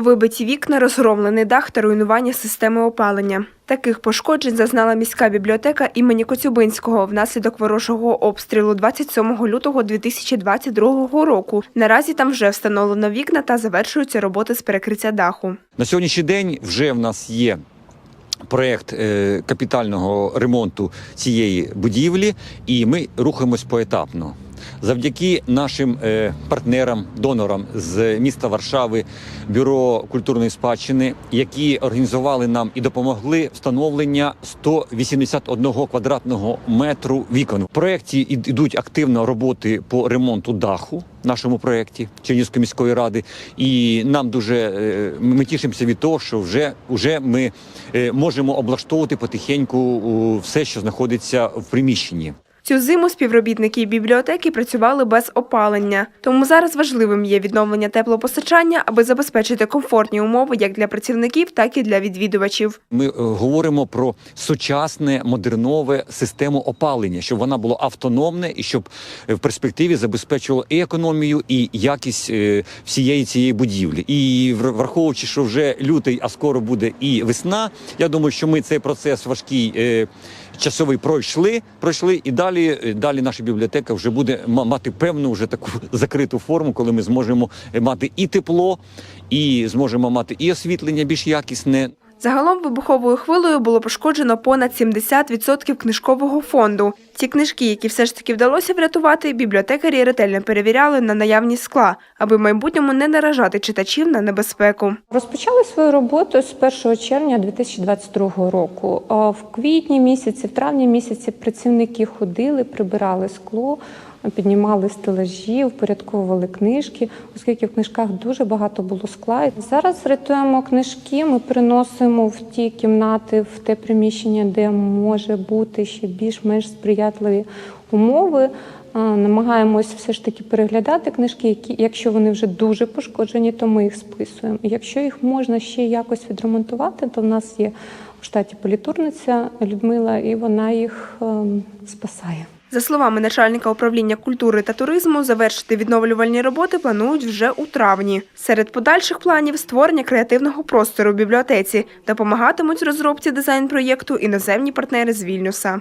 Вибиті вікна, розгромлений дах та руйнування системи опалення. Таких пошкоджень зазнала міська бібліотека імені Коцюбинського внаслідок ворожого обстрілу 27 лютого 2022 року. Наразі там вже встановлено вікна та завершуються роботи з перекриття даху. На сьогоднішній день вже в нас є проєкт е, капітального ремонту цієї будівлі, і ми рухаємось поетапно. Завдяки нашим е, партнерам, донорам з міста Варшави, бюро культурної спадщини, які організували нам і допомогли встановлення 181 квадратного метру вікон. В проєкті ідуть активно роботи по ремонту даху нашому проєкті Чернігівської міської ради. І нам дуже е, ми тішимося від того, що вже, вже ми е, можемо облаштовувати потихеньку все, що знаходиться в приміщенні. Цю зиму співробітники бібліотеки працювали без опалення, тому зараз важливим є відновлення теплопостачання, аби забезпечити комфортні умови як для працівників, так і для відвідувачів. Ми е, говоримо про сучасне модернове систему опалення, щоб вона була автономне і щоб е, в перспективі забезпечувала і економію, і якість е, всієї цієї будівлі. І враховуючи, що вже лютий, а скоро буде і весна. Я думаю, що ми цей процес важкий. Часовий пройшли, пройшли, і далі, е, далі наша бібліотека вже буде ма- мати певну вже таку закриту форму, коли ми зможемо е, мати і тепло, і зможемо мати і освітлення більш якісне. Загалом вибуховою хвилею було пошкоджено понад 70% книжкового фонду. Ті книжки, які все ж таки вдалося врятувати, бібліотекарі ретельно перевіряли на наявність скла, аби в майбутньому не наражати читачів на небезпеку. Розпочали свою роботу з 1 червня 2022 року. В квітні місяці, в травні місяці працівники ходили, прибирали скло, піднімали стелажі, впорядковували книжки, оскільки в книжках дуже багато було скла. Зараз рятуємо книжки. Ми приносимо в ті кімнати, в те приміщення, де може бути ще більш-менш сприятливі умови. Намагаємось все ж таки переглядати книжки, які, якщо вони вже дуже пошкоджені, то ми їх списуємо. Якщо їх можна ще якось відремонтувати, то в нас є в штаті політурниця Людмила, і вона їх ем, спасає. За словами начальника управління культури та туризму, завершити відновлювальні роботи планують вже у травні. Серед подальших планів створення креативного простору в бібліотеці допомагатимуть розробці дизайн-проєкту іноземні партнери з Вільнюса.